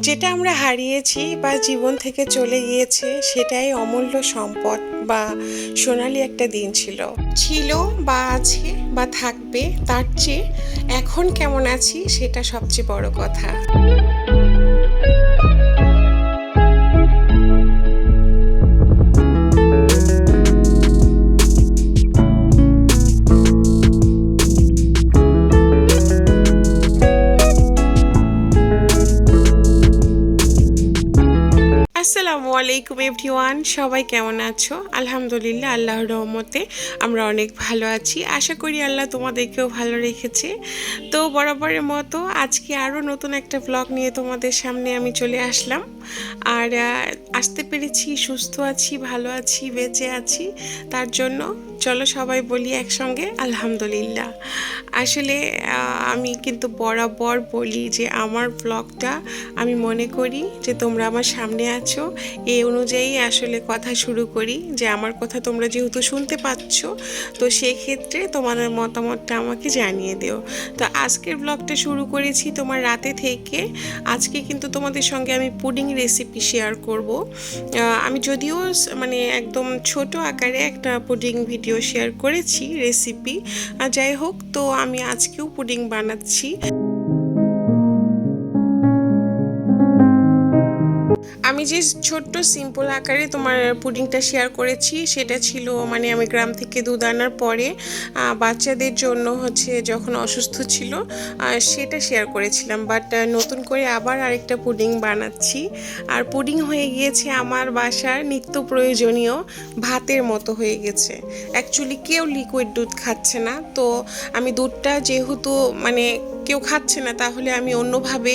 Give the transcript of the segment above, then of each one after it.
যেটা আমরা হারিয়েছি বা জীবন থেকে চলে গিয়েছে সেটাই অমূল্য সম্পদ বা সোনালি একটা দিন ছিল। ছিল বা আছে বা থাকবে, তার চেয়ে এখন কেমন আছি সেটা সবচেয়ে বড় কথা। আসসালামু আলাইকুম এভরিওয়ান, সবাই কেমন আছো? আলহামদুলিল্লাহ, আল্লাহর রহমতে আমরা অনেক ভালো আছি। আশা করি আল্লাহ তোমাদেরকেও ভালো রেখেছে। তো বরাবরের মতো আজকে আরও নতুন একটা ব্লগ নিয়ে তোমাদের সামনে আমি চলে আসলাম। আর আসতে পেরেছি, সুস্থ আছি, ভালো আছি, বেঁচে আছি। তার জন্য চলো সবাই বলি একসঙ্গে, আলহামদুলিল্লাহ। আসলে আমি কিন্তু বরাবর বলি যে আমার ব্লগটা আমি মনে করি যে তোমরা আমার সামনে আছো। এই অনুযায়ী আসলে কথা শুরু করি যে আমার কথা তোমরা যেহেতু শুনতে পাচ্ছ, তো সেক্ষেত্রে তোমাদের মতামতটা আমাকে জানিয়ে দিও। তো আজকের ব্লগটা শুরু করেছি তোমার রাতে থেকে। আজকে কিন্তু তোমাদের সঙ্গে আমি পুডিং রেসিপি শেয়ার করব। আমি যদিও মানে একদম ছোট আকারে একটা পুডিং ভিডিও শেয়ার করেছি রেসিপি যাই হোক, তো আমি আজকেও পুডিং বানাচ্ছি। আমি যে ছোট্ট সিম্পল আকারে তোমার পুডিংটা শেয়ার করেছি, সেটা ছিল মানে আমি গ্রাম থেকে দুধ আনার পরে বাচ্চাদের জন্য হচ্ছে যখন অসুস্থ ছিল সেটা শেয়ার করেছিলাম। বাট নতুন করে আবার আরেকটা পুডিং বানাচ্ছি। আর পুডিং হয়ে গিয়েছে আমার বাসার নিত্য প্রয়োজনীয় ভাতের মতো হয়ে গেছে। অ্যাকচুয়ালি কেউ লিকুইড দুধ খাচ্ছে না। তো আমি দুধটা যেহেতু মানে কেউ খাচ্ছে না, তাহলে আমি অন্যভাবে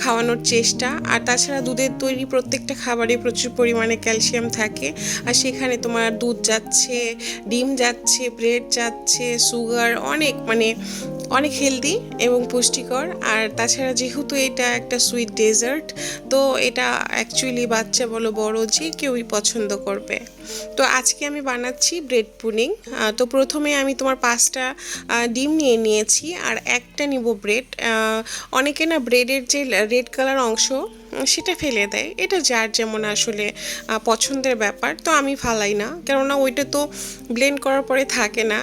খাওয়ানোর চেষ্টা। আর তাছাড়া দুধের তৈরি প্রত্যেকটা খাবারে প্রচুর পরিমাণে ক্যালসিয়াম থাকে। আর সেখানে তোমার দুধ যাচ্ছে, ডিম যাচ্ছে, ব্রেড যাচ্ছে, সুগার, অনেক মানে অনেক হেলদি এবং পুষ্টিকর। আর তাছাড়া যেহেতু এটা একটা সুইট ডেজার্ট তো এটা অ্যাকচুয়ালি বাচ্চা বলো বড় যে কেউই পছন্দ করবে। তো আজকে আমি বানাচ্ছি ব্রেড পুডিং। তো প্রথমে আমি তোমার পাঁচটা ডিম নিয়ে নিয়েছি আর একটা নিব ব্রেড। অনেকে না ব্রেডের যে রেড কালার অংশ সেটা ফেলে দেয়। এটা যার যেমন আসলে পছন্দের ব্যাপার। তো আমি ফালাই না। কেননা ওইটা তো ব্লেন্ড করার পরে থাকে না।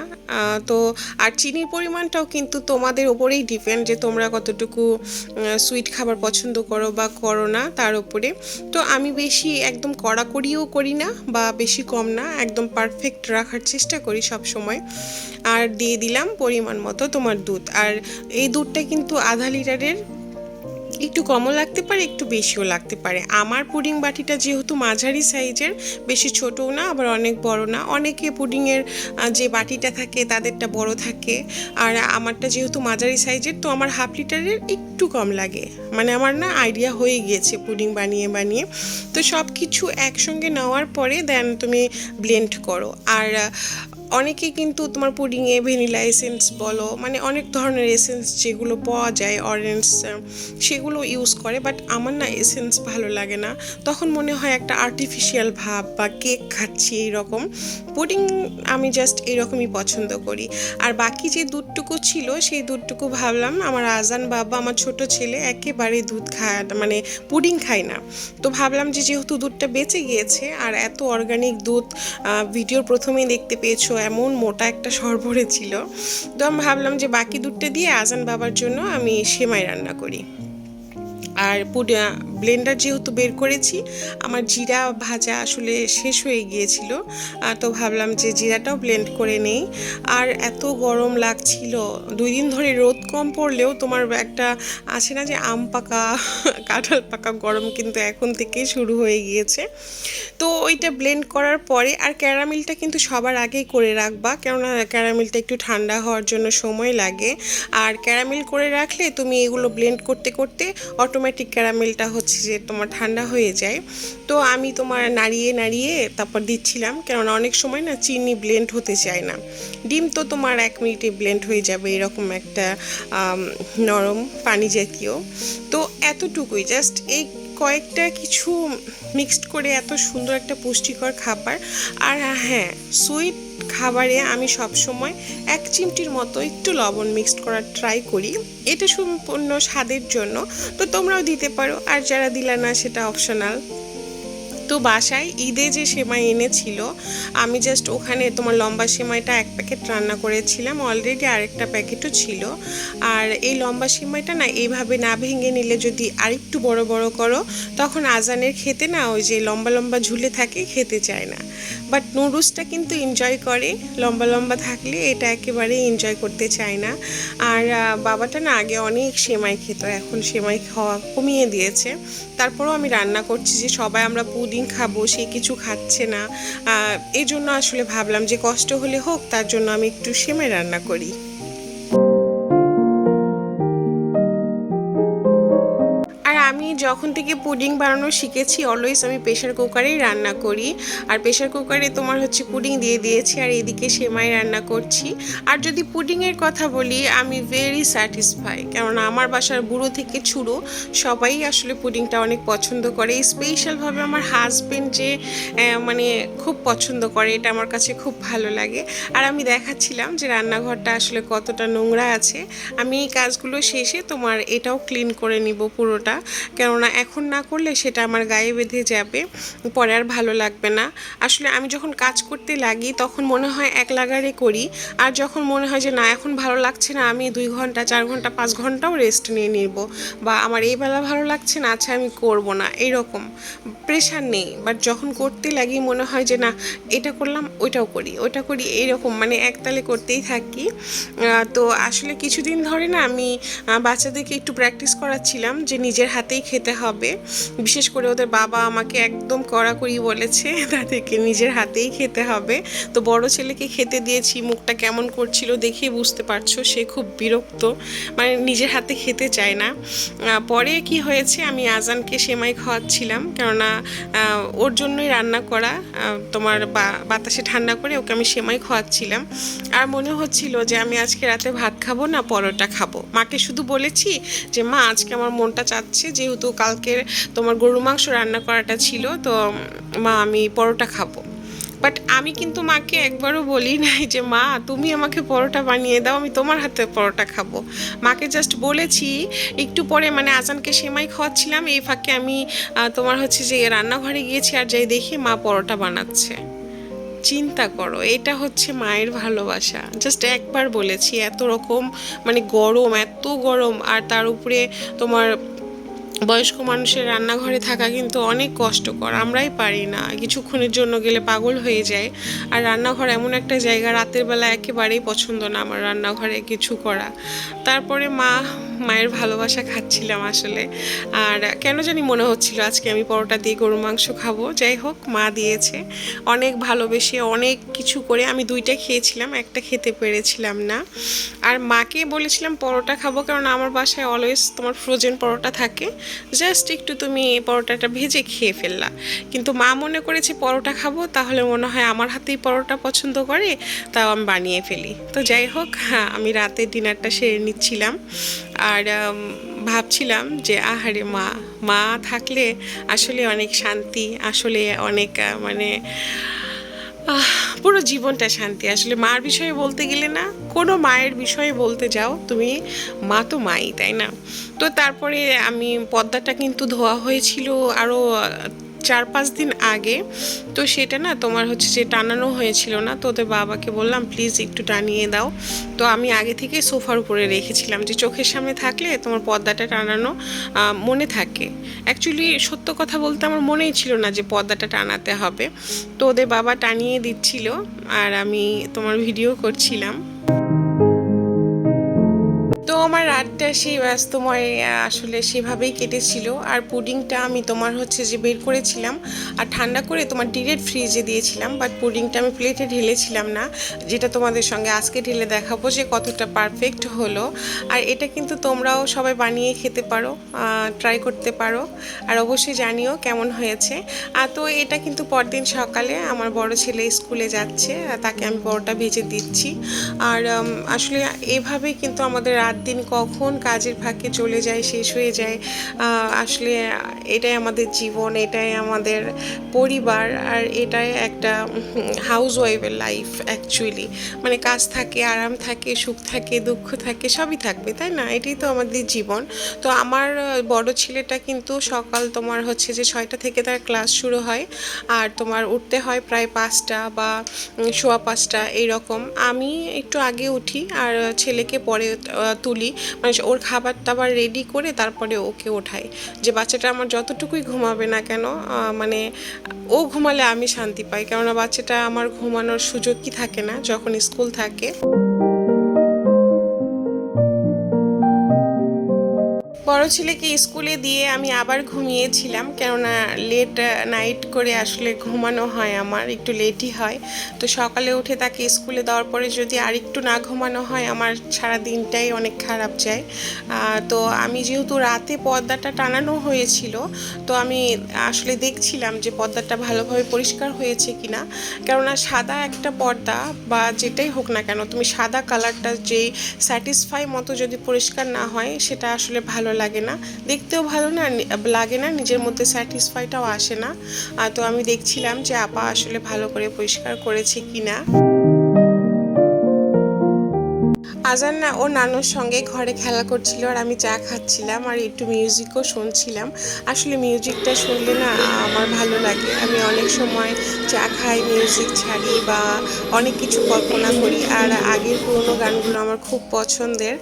তো আর চিনির পরিমাণটাও কিন্তু তোমাদের ওপরেই ডিপেন্ড যে তোমরা কতটুকু সুইট খাবার পছন্দ করো বা করো না তার উপরে তো আমি বেশি একদম কড়াকড়িও করি না বা বেশি কম না, একদম পারফেক্ট রাখার চেষ্টা করি সব সময় আর দিয়ে দিলাম পরিমাণ মতো তোমার দুধ। আর এই দুধটা কিন্তু আধা লিটারের একটু কমও লাগতে পারে, একটু বেশিও লাগতে পারে। আমার পুডিং বাটিটা যেহেতু মাঝারি সাইজের, বেশি ছোটও না, আবার অনেক বড় না। অনেকে পুডিংয়ের যে বাটিটা থাকে তাদেরটা বড় থাকে। আর আমারটা যেহেতু মাঝারি সাইজের, তো আমার হাফ লিটারের একটু কম লাগে। মানে আমার না আইডিয়া হয়ে গিয়েছে পুডিং বানিয়ে বানিয়ে। তো সব কিছু একসঙ্গে নেওয়ার পরে দেন তুমি ব্লেন্ড করো। আর আহ, অনেকে কিন্তু তোমার পুডিংয়ে ভ্যানিলা এসেন্স বলো মানে অনেক ধরনের এসেন্স যেগুলো পাওয়া যায় অরেঞ্জ সেগুলো ইউজ করে বাট আমার না এসেন্স ভালো লাগে না। তখন মনে হয় একটা আর্টিফিশিয়াল ভাব বা কেক খাচ্ছি এইরকম। পুডিং আমি জাস্ট এরকমই পছন্দ করি। আর বাকি যে দুধটুকু ছিল সেই দুধটুকু ভাবলাম আমার আজান বাবা আমার ছোট ছেলে একেবারে দুধ খায় মানে পুডিং খায় না। তো ভাবলাম যে যেহেতু দুধটা বেঁচে গিয়েছে আর এত অর্গানিক দুধ ভিডিওর প্রথমেই দেখতে পেয়েছ এমন মোটা একটা সরবরে ছিল। তো আমি ভাবলাম যে বাকি দুধটা দিয়ে আজান বাবার জন্য আমি সেমাই রান্না করি। আর পুডা ব্লেন্ডার যেহেতু বের করেছি, আমার জিরা ভাজা আসলে শেষ হয়ে গিয়েছিল তো ভাবলাম যে জিরাটাও ব্লেন্ড করে নেই। আর এত গরম লাগছিল, দুই দিন ধরে রোদ কম পড়লেও তোমার একটা আছে না যে আম পাকা, কাঁঠাল পাকা গরম কিন্তু এখন থেকেই শুরু হয়ে গিয়েছে। তো ওইটা ব্লেন্ড করার পরে, আর ক্যারামেলটা কিন্তু সবার আগেই করে রাখবা, কেননা ক্যারামেলটা একটু ঠান্ডা হওয়ার জন্য সময় লাগে। আর ক্যারামেল করে রাখলে তুমি এগুলো ব্লেন্ড করতে করতে অটোমেটিক ক্যারামেলটা হচ্ছে যে তোমার ঠান্ডা হয়ে যায়। তো আমি তোমার নাড়িয়ে নাড়িয়ে তারপর দিচ্ছিলাম, কেননা অনেক সময় না চিনি ব্লেন্ড হতে চায় না। ডিম তো তোমার এক মিনিটে ব্লেন্ড হয়ে যাবে, এরকম একটা নরম পানি জাতীয়। তো এতটুকুই জাস্ট এই কয়েকটা কিছু মিক্সড করে এত সুন্দর একটা পুষ্টিকর খাবার। আর হ্যাঁ সুইট খাবারে আমি সবসময় এক চিমটির মতো একটু লবণ মিক্সড করার ট্রাই করি। এটা সম্পূর্ণ স্বাদের জন্য। তো তোমরাও দিতে পারো। আর যারা দিলা না, সেটা অপশনাল তো বাসায় ঈদে যে সেমাই এনেছিল, আমি জাস্ট ওখানে তোমার লম্বা সেমাইটা এক প্যাকেট রান্না করেছিলাম। অলরেডি আরেকটা প্যাকেটও ছিল। আর এই লম্বা সেমাইটা না এইভাবে না ভেঙে নিলে যদি আরেকটু বড় বড় করো, তখন আজানের খেতে না ওই যে লম্বা লম্বা ঝুলে থাকে, খেতে চায় না। বাট নুডলসটা কিন্তু এনজয় করে। লম্বা লম্বা থাকলে এটা একেবারে এনজয় করতে চায় না। আর বাবাটা না আগে অনেক সেমাই খেত, এখন সেমাই খাওয়া কমিয়ে দিয়েছে। তারপরেও আমি রান্না করছি যে সবাই আমরা পুডিং খাব, সে কিছু খাচ্ছে না। এই জন্য আসলে ভাবলাম যে কষ্ট হলে হোক, তার জন্য আমি একটু সেমে রান্না করি। আমি যখন থেকে পুডিং বানানো শিখেছি অলওয়েজ আমি প্রেশার কুকারেই রান্না করি। আর প্রেশার কুকারে তোমার হচ্ছে পুডিং দিয়ে দিয়েছি, আর এদিকে সেমাই রান্না করছি। আর যদি পুডিংয়ের কথা বলি, আমি ভেরি স্যাটিসফাই কেননা আমার বাসার বুড়ো থেকে ছুড়ো, সবাই আসলে পুডিংটা অনেক পছন্দ করে। স্পেশালভাবে আমার হাজবেন্ড যে মানে খুব পছন্দ করে, এটা আমার কাছে খুব ভালো লাগে। আর আমি দেখাচ্ছিলাম যে রান্নাঘরটা আসলে কতটা নোংরা আছে। আমি এই কাজগুলো শেষে তোমার এটাও ক্লিন করে নিব পুরোটা। কেননা এখন না করলে সেটা আমার গায়ে বেঁধে যাবে, পরে আর ভালো লাগবে না। আসলে আমি যখন কাজ করতে লাগি, তখন মনে হয় এক লাগারে করি। আর যখন মনে হয় যে না, এখন ভালো লাগছে না, আমি দুই ঘণ্টা, চার ঘণ্টা, পাঁচ ঘন্টাও রেস্ট নিয়ে নিব। বা আমার এই বেলা ভালো লাগছে না আচ্ছা আমি করব না, এইরকম। প্রেশার নেই। বাট যখন করতে লাগি, মনে হয় যে না, এটা করলাম, ওইটাও করি, ওইটা করি, এইরকম। মানে একতালে করতেই থাকি। তো আসলে কিছুদিন ধরে না আমি বাচ্চাদেরকে একটু প্র্যাকটিস করাচ্ছিলাম যে নিজের হাতেই খেতে হবে। বিশেষ করে ওদের বাবা আমাকে একদম কড়াকড়ি বলেছে, তাদেরকে নিজের হাতেই খেতে হবে। তো বড় ছেলেকে খেতে দিয়েছি, মুখটা কেমন করছিল দেখেই বুঝতে পারছ, সে খুব বিরক্ত। মানে নিজের হাতে খেতে চায় না। পরে কি হয়েছে, আমি আজানকে সেমাই খাওয়াচ্ছিলাম। কেননা ওর জন্যই রান্না করা তোমার বাতাসে ঠান্ডা করে ওকে আমি সেমাই খাওয়াচ্ছিলাম। আর মনে হচ্ছিল যে আমি আজকে রাতে ভাত খাব না, পরোটা খাব। মাকে শুধু বলেছি যে, মা, আজকে আমার মনটা চাচ্ছে যেহেতু কালকের তোমার গরু মাংস রান্না করাটা ছিল, তো মা আমি পরোটা খাব। বাট আমি কিন্তু মাকে একবারও বলি নাই যে, মা, তুমি আমাকে পরোটা বানিয়ে দাও, আমি তোমার হাতে পরোটা খাব। মাকে জাস্ট বলেছি, একটু পরে মানে আজানকে সেমাই খাওয়াচ্ছিলাম, এই ফাঁকে আমি তোমার হচ্ছে যে রান্নাঘরে গিয়েছি আর যাই দেখি মা পরোটা বানাচ্ছে। চিন্তা করো, এটা হচ্ছে মায়ের ভালোবাসা। জাস্ট একবার বলেছি, এত রকম মানে গরম, এত গরম, আর তার উপরে তোমার বয়স্ক মানুষের রান্নাঘরে থাকা কিন্তু অনেক কষ্টকর, আমরাই পারি না। কিছুক্ষণের জন্য গেলে পাগল হয়ে যায়। আর রান্নাঘর এমন একটা জায়গা, রাতের বেলা একেবারেই পছন্দ না আমার রান্নাঘরে কিছু করা। তারপরে মা মায়ের ভালোবাসা খাচ্ছিলাম আসলে। আর কেন জানি মনে হচ্ছিল আজকে আমি পরোটা দিয়ে গরু মাংস খাব। যাই হোক, মা দিয়েছে। অনেক ভালোবেসে অনেক কিছু করে আমি দুইটা খেয়েছিলাম, একটা খেতে পেরেছিলাম না। আর মাকে বলেছিলাম, পরোটা খাব। কারণ আমার বাসায় অলওয়েজ তোমার ফ্রোজেন পরোটা থাকে। জাস্ট একটু তুমি পরোটাটা ভেজে খেয়ে ফেললা। কিন্তু মা মনে করেছে, পরোটা খাব? তাহলে মনে হয় আমার হাতেই পরোটা পছন্দ করে, তাও আমি বানিয়ে ফেলি। তো যাই হোক হ্যাঁ আমি রাতে ডিনারটা সেরে নিচ্ছিলাম। আর ভাবছিলাম যে, আহারে মা মা থাকলে আসলে অনেক শান্তি, আসলে অনেক মানে পুরো জীবনটা শান্তি। আসলে মার বিষয়ে বলতে গেলে না, কোনো মায়ের বিষয়ে বলতে যাও, তুমি মা তো মাই, তাই না? তো তারপরে আমি পদ্মাটা কিন্তু ধোয়া হয়েছিল আরও চার পাঁচ দিন আগে, তো সেটা না তোমার হচ্ছে যে টানানো হয়েছিল না, তো ওদের বাবাকে বললাম, প্লিজ একটু টানিয়ে দাও। তো আমি আগে থেকে সোফার উপরে রেখেছিলাম যে চোখের সামনে থাকলে তোমার পর্দাটা টানানো মনে থাকে। অ্যাকচুয়ালি সত্য কথা বলতে আমার মনেই ছিল না যে পর্দাটা টানাতে হবে। তো ওদের বাবা টানিয়ে দিচ্ছিল, আর আমি তোমার ভিডিও করছিলাম। আমার রাতটা সেই ব্যস্তময় আসলে সেভাবেই কেটেছিল। আর পুডিংটা আমি তোমার হচ্ছে যে বের করেছিলাম, আর ঠান্ডা করে তোমার ডিরেক্ট ফ্রিজে দিয়েছিলাম বাট পুডিংটা আমি প্লেটে ঢেলেছিলাম না, যেটা তোমাদের সঙ্গে আজকে ঢেলে দেখাবো যে কতটা পারফেক্ট হলো। আর এটা কিন্তু তোমরাও সবাই বানিয়ে খেতে পারো ট্রাই করতে পারো, আর অবশ্যই জানিও কেমন হয়েছে। আর তো এটা কিন্তু পরদিন সকালে আমার বড় ছেলে স্কুলে যাচ্ছে, তাকে আমি বড়টা ভেজে দিচ্ছি। আর আসলে এভাবেই কিন্তু আমাদের রাত দিন কখন কাজের ফাঁকে চলে যায় শেষ হয়ে যায়। আসলে এটাই আমাদের জীবন এটাই আমাদের পরিবার আর এটাই একটা হাউস ওয়াইফের লাইফ অ্যাকচুয়ালি মানে কাজ থাকে আরাম থাকে সুখ থাকে দুঃখ থাকে সবই থাকবে তাই না? এটাই তো আমাদের জীবন। তো আমার বড় ছেলেটা কিন্তু সকাল তোমার হচ্ছে যে ছয়টা থেকে তার ক্লাস শুরু হয় আর তোমার উঠতে হয় প্রায় পাঁচটা বা সোয়া পাঁচটা এইরকম। আমি একটু আগে উঠি আর ছেলেকে পরে আহ, তুলি মানে ওর খাবার দাবার রেডি করে তারপরে ওকে ওঠাই। যে বাচ্চাটা আমার যতটুকুই ঘুমাবে না কেন মানে ও ঘুমালে আমি শান্তি পাই। কেননা বাচ্চাটা আমার ঘুমানোর সুযোগ কি থাকে না, যখন স্কুল থাকে। বড় ছেলেকে স্কুলে দিয়ে আমি আবার ঘুমিয়েছিলাম, কেননা লেট নাইট করে আসলে ঘুমানো হয় আমার, একটু লেটই হয়। তো সকালে উঠে তাকে স্কুলে দেওয়ার পরে যদি আর একটু না ঘুমানো হয়, আমার সারা দিনটাই অনেক খারাপ যায়। তো আমি যেহেতু রাতে পর্দাটা টানানো হয়েছিল, তো আমি আসলে দেখছিলাম যে পর্দাটা ভালোভাবে পরিষ্কার হয়েছে কিনা। কেননা সাদা একটা পর্দা বা যেটাই হোক না কেন, তুমি সাদা কালারটা যেই স্যাটিসফাই মতো যদি পরিষ্কার না হয়, সেটা আসলে ভালো লাগে না। দেখতেও ভালো না, নি- লাগে না, নিজের মধ্যে স্যাটিসফাইটাও আসে না। তো আমি দেখছিলাম যে আপা আসলে ভালো করে পরিষ্কার করেছে কিনা। আজান না, ও নানুর সঙ্গে ঘরে খেলা করছিল আর আমি চা খাচ্ছিলাম আর একটু মিউজিকও শুনছিলাম। আসলে মিউজিকটা শুনলে না আমার ভালো লাগে। আমি অনেক সময় চা খাই মিউজিক ছাড়ি বা অনেক কিছু কল্পনা করি আর আগের পুরোনো গানগুলো আমার খুব পছন্দের।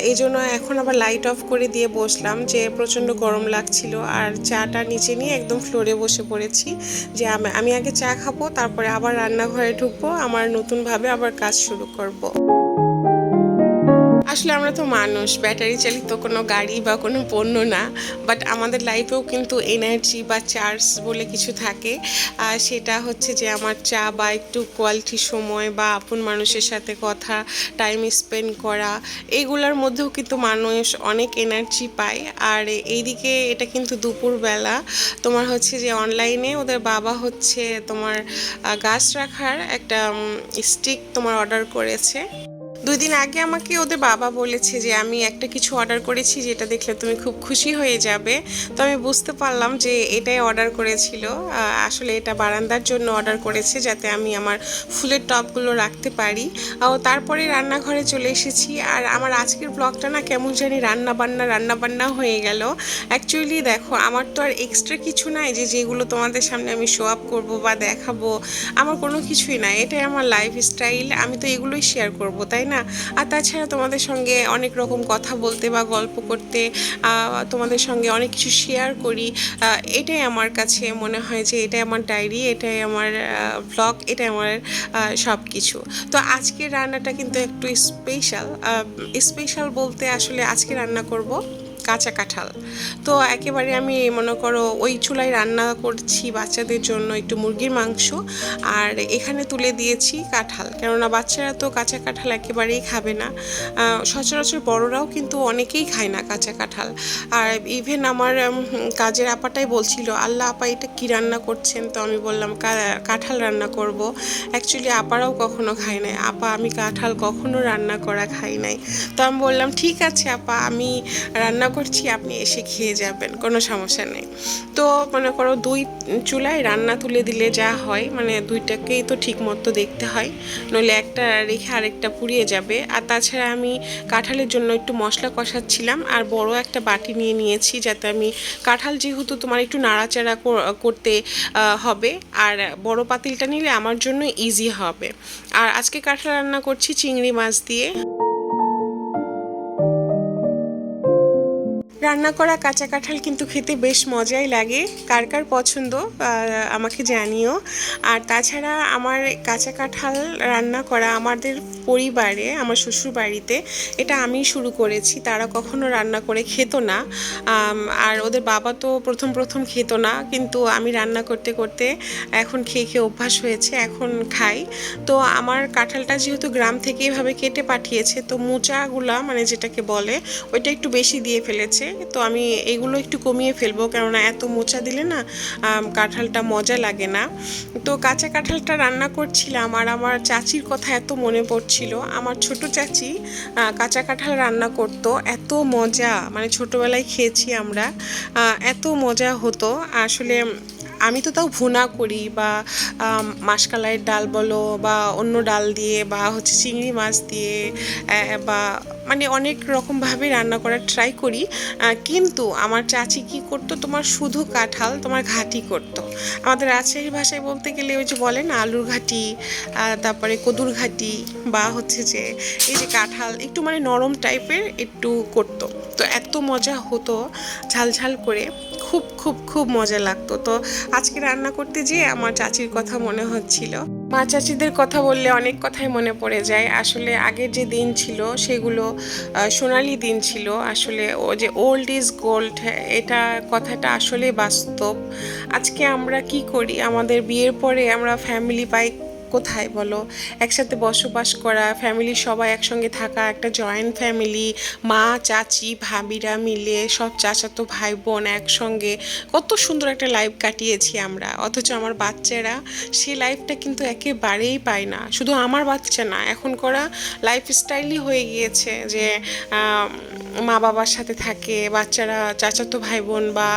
এই জন্য এখন আবার লাইট অফ করে দিয়ে বসলাম যে প্রচণ্ড গরম লাগছিল আর চাটা নিচে নিয়ে একদম ফ্লোরে বসে পড়েছি যে আমি- আগে চা খাব, তারপরে আবার রান্নাঘরে ঢুকবো, আমার নতুনভাবে আবার কাজ শুরু করব। আসলে আমরা তো মানুষ, ব্যাটারি চালিত কোনো গাড়ি বা কোনো পণ্য না বাট আমাদের লাইফেও কিন্তু এনার্জি বা চার্জ বলে কিছু থাকে। আর সেটা হচ্ছে যে আমার চা বা একটু কোয়ালিটি সময় বা আপন মানুষের সাথে কথা টাইম স্পেন্ড করা, এগুলোর মধ্যেও কিন্তু মানুষ অনেক এনার্জি পায়। আর এইদিকে এটা কিন্তু দুপুরবেলা, তোমার হচ্ছে যে অনলাইনে ওদের বাবা হচ্ছে তোমার গাছ রাখার একটা স্টিক তোমার অর্ডার করেছে। দুই দিন আগে আমাকে ওদের বাবা বলেছে যে আমি একটা কিছু অর্ডার করেছি যেটা দেখলে তুমি খুব খুশি হয়ে যাবে। তো আমি বুঝতে পারলাম যে এটাই অর্ডার করেছিল। আসলে এটা বারান্দার জন্য অর্ডার করেছে যাতে আমি আমার ফুলের টবগুলো রাখতে পারি। ও তারপরে রান্নাঘরে চলে এসেছি আর আমার আজকের ব্লগটা না কেমন জানি রান্না বান্না রান্না বান্না হয়ে গেল। অ্যাকচুয়ালি দেখো, আমার তো আর এক্সট্রা কিছু নাই যে যেগুলো তোমাদের সামনে আমি শো আপ করব বা দেখাবো। আমার কোনো কিছুই নাই, এটাই আমার লাইফ স্টাইল আমি তো এগুলোই শেয়ার করব, তাই না? আর তাছাড়া তোমাদের সঙ্গে অনেক রকম কথা বলতে বা গল্প করতে তোমাদের সঙ্গে অনেক কিছু শেয়ার করি। এটাই আমার কাছে মনে হয় যে এটাই আমার ডায়েরি এটাই আমার ব্লগ এটাই আমার সব কিছু তো আজকের রান্নাটা কিন্তু একটু স্পেশাল স্পেশাল বলতে আসলে আজকে রান্না করব। কাঁচা কাঁঠাল। তো একেবারে আমি মনে করো ওই চুলায় রান্না করছি বাচ্চাদের জন্য একটু মুরগির মাংস আর এখানে তুলে দিয়েছি কাঁঠাল। কেননা বাচ্চারা তো কাঁচা কাঁঠাল একেবারেই খাবে না। সচরাচর বড়রাও কিন্তু অনেকেই খায় না কাঁচা কাঁঠাল। আর ইভেন আমার কাজের আপাটাই বলছিল, আল্লাহ আপা, এটা কী রান্না করছেন? তো আমি বললাম, "কা- কাঁঠাল রান্না করব। অ্যাকচুয়ালি আপারাও কখনো খায় নাই। আপা, আমি কাঁঠাল কখনো রান্না করা খাই নাই। তো আমি বললাম, ঠিক আছে আপা, আমি রান্না করছি, আপনি এসে খেয়ে যাবেন, কোনো সমস্যা নেই। তো মনে করো দুই চুলায় রান্না তুলে দিলে যা হয় মানে দুইটাকেই তো ঠিক মতো দেখতে হয়, নইলে একটা রেখে আরেকটা পুড়িয়ে যাবে। আর তাছাড়া আমি কাঁঠালের জন্য একটু মশলা কষাচ্ছিলাম, আর বড় একটা বাটি নিয়ে নিয়েছি যাতে আমি, কাঁঠাল যেহেতু তোমার একটু নাড়াচাড়া করতে হবে, আর বড় পাতিলটা নিলে আমার জন্য ইজি হবে। আর আজকে কাঁঠাল রান্না করছি চিংড়ি মাছ দিয়ে। রান্না করা কাঁচা কাঁঠাল কিন্তু খেতে বেশ মজাই লাগে। কার কার পছন্দ আমাকে জানিও। আর তাছাড়া আমার কাঁচা কাঁঠাল রান্না করা আমাদের পরিবারে, আমার শ্বশুর বাড়িতে এটা আমি শুরু করেছি। তারা কখনো রান্না করে খেত না। আর ওদের বাবা তো প্রথম প্রথম খেত না, কিন্তু আমি রান্না করতে করতে এখন খেয়ে খেয়ে অভ্যাস হয়েছে, এখন খাই। তো আমার কাঁঠালটা যেহেতু গ্রাম থেকে এভাবে কেটে পাঠিয়েছে, তো মোচাগুলা মানে যেটাকে বলে, ওইটা একটু বেশি দিয়ে ফেলেছে। তো আমি এগুলো একটু কমিয়ে ফেলব, কেননা এত মোচা দিলে না কাঁঠালটা মজা লাগে না। তো কাঁচা কাঁঠালটা রান্না করছিলাম, আর আমার চাচির কথা এত মনে পড়ছিল ছিল। আমার ছোট চাচি কাঁচা কাঁঠাল রান্না করতো। এত মজা মানে ছোটোবেলায় খেয়েছি আমরা। এত মজা হতো। আসলে আমি তো তাও ভুনা করি বা মাসকালাইয়ের ডাল বলো বা অন্য ডাল দিয়ে বা হচ্ছে চিংড়ি মাছ দিয়ে বা মানে অনেক রকমভাবে রান্না করার ট্রাই করি। কিন্তু আমার চাচি কি করতো? তোমার শুধু কাঁঠাল, তোমার ঘাটি করতো। আমাদের রাজশাহী ভাষায় বলতে গেলে ওই যে বলে না, আলুর ঘাটি তারপরে কদুর ঘাটি বা হচ্ছে যে, এই যে কাঁঠাল একটু মানে নরম টাইপের একটু করতো। তো এত মজা হতো ঝাল ঝাল করে। খুব খুব খুব মজা লাগতো। তো আজকে রান্না করতে যেয়ে আমার চাচির কথা মনে হচ্ছিল। মা চাচিদের কথা বললে অনেক কথাই মনে পড়ে যায়। আসলে আগের যে দিন ছিল, সেগুলো সোনালি দিন ছিল। আসলে ও যে ওল্ড ইজ গোল্ড এটা কথাটা আসলে বাস্তব। আজকে আমরা কি করি? আমাদের বিয়ের পরে আমরা ফ্যামিলি পাই কোথায় বলো? একসাথে বসবাস করা ফ্যামিলির সবাই একসঙ্গে থাকা, একটা জয়েন্ট ফ্যামিলি মা, চাচি, ভাবিরা মিলে, সব চাচাতো ভাই বোন একসঙ্গে। কত সুন্দর একটা লাইফ কাটিয়েছি আমরা। অথচ আমার বাচ্চারা সেই লাইফটা কিন্তু একেবারেই পায় না। শুধু আমার বাচ্চা না এখন করা লাইফ স্টাইলই হয়ে গিয়েছে যে মা বাবার সাথে থাকে, বাচ্চারা, চাচাতো ভাই বোন বা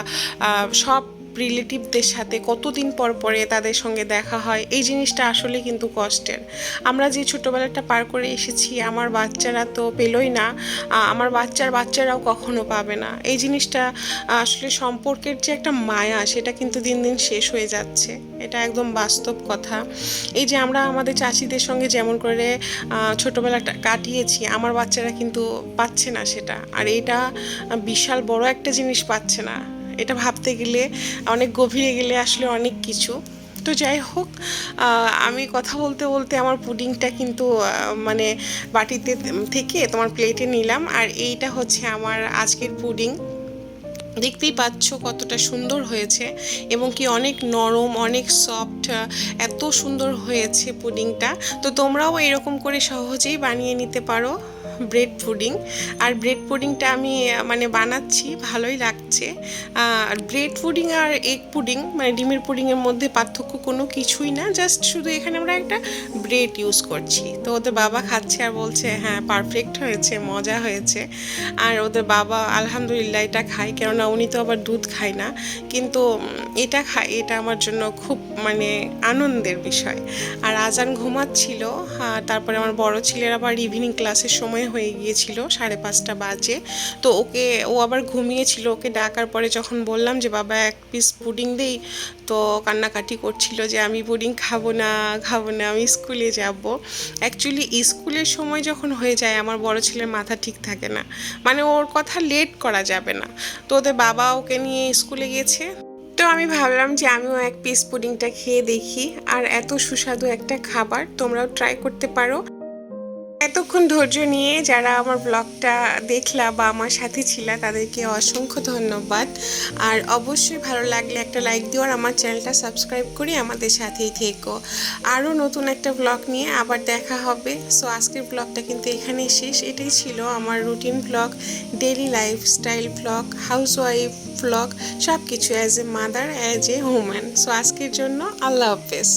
সব রিলেটিভদের সাথে কতদিন পর পরে তাদের সঙ্গে দেখা হয়, এই জিনিসটা আসলে কিন্তু কষ্টের। আমরা যে ছোটোবেলাটা পার করে এসেছি, আমার বাচ্চারা তো পেলই না আমার বাচ্চার বাচ্চারাও কখনো পাবে না। এই জিনিসটা আসলে সম্পর্কের যে একটা মায়া, সেটা কিন্তু দিন দিন শেষ হয়ে যাচ্ছে। এটা একদম বাস্তব কথা। এই যে আমরা আমাদের চাষিদের সঙ্গে যেমন করে ছোটোবেলাটা কাটিয়েছি, আমার বাচ্চারা কিন্তু পাচ্ছে না সেটা। আর এটা বিশাল বড় একটা জিনিস পাচ্ছে না। এটা ভাবতে গেলে, অনেক গভীরে গেলে আসলে অনেক কিছু। তো যাই হোক আমি কথা বলতে বলতে আমার পুডিংটা কিন্তু মানে বাটিতে থেকে তোমার প্লেটে নিলাম। আর এইটা হচ্ছে আমার আজকের পুডিং। দেখতেই পাচ্ছ কতটা সুন্দর হয়েছে এবং কি অনেক নরম, অনেক সফট এত সুন্দর হয়েছে পুডিংটা। তো তোমরাও এরকম করে সহজেই বানিয়ে নিতে পারো। Bread pudding. আর ব্রেড পুডিংটা আমি মানে বানাচ্ছি, ভালোই লাগছে। আর ব্রেড পুডিং আর এগ পুডিং মানে ডিমের পুডিংয়ের মধ্যে পার্থক্য কোনো কিছুই না, জাস্ট শুধু এখানে আমরা একটা ব্রেড ইউজ করছি। তো ওদের বাবা খাচ্ছে আর বলছে হ্যাঁ পারফেক্ট হয়েছে, মজা হয়েছে। আর ওদের বাবা আলহামদুলিল্লাহ এটা খায়, কেননা উনি তো আবার দুধ খায় না। কিন্তু এটা খায়, এটা আমার জন্য খুব মানে আনন্দের বিষয়। আর আজান ঘুমাচ্ছিল তারপরে আমার বড় ছেলের আবার ইভিনিং ক্লাসের সময় হয়ে গিয়েছিল, সাড়ে পাঁচটা বাজে। তো ওকে, ও আবার ঘুমিয়েছিল, ওকে ডাকার পরে যখন বললাম যে, বাবা, এক পিস পুডিং দেই। তো কান্নাকাটি করছিল যে, আমি পুডিং খাব না খাব না, আমি স্কুলে যাব। অ্যাকচুয়ালি স্কুলের সময় যখন হয়ে যায়, আমার বড় ছেলের মাথা ঠিক থাকে না। মানে ওর কথা লেট করা যাবে না। তো ওদের বাবা ওকে নিয়ে স্কুলে গেছে। তো আমি ভাবলাম যে, আমিও এক পিস পুডিংটা খেয়ে দেখি। আর এত সুস্বাদু একটা খাবার তোমরাও ট্রাই করতে পারো। এতক্ষণ ধৈর্য নিয়ে যারা আমার ব্লগটা দেখলা বা আমার সাথে ছিল, তাদেরকে অসংখ্য ধন্যবাদ। আর অবশ্যই ভালো লাগলে একটা লাইক দিও আর আমার চ্যানেলটা সাবস্ক্রাইব করে আমাদের সাথেই থেকো। আরও নতুন একটা ব্লগ নিয়ে আবার দেখা হবে। সো আজকের ব্লগটা কিন্তু এখানেই শেষ। এটাই ছিল আমার routine vlog daily lifestyle vlog housewife vlog সব কিছু as a mother as a woman so আজকের জন্য আল্লাহ হাফেজ।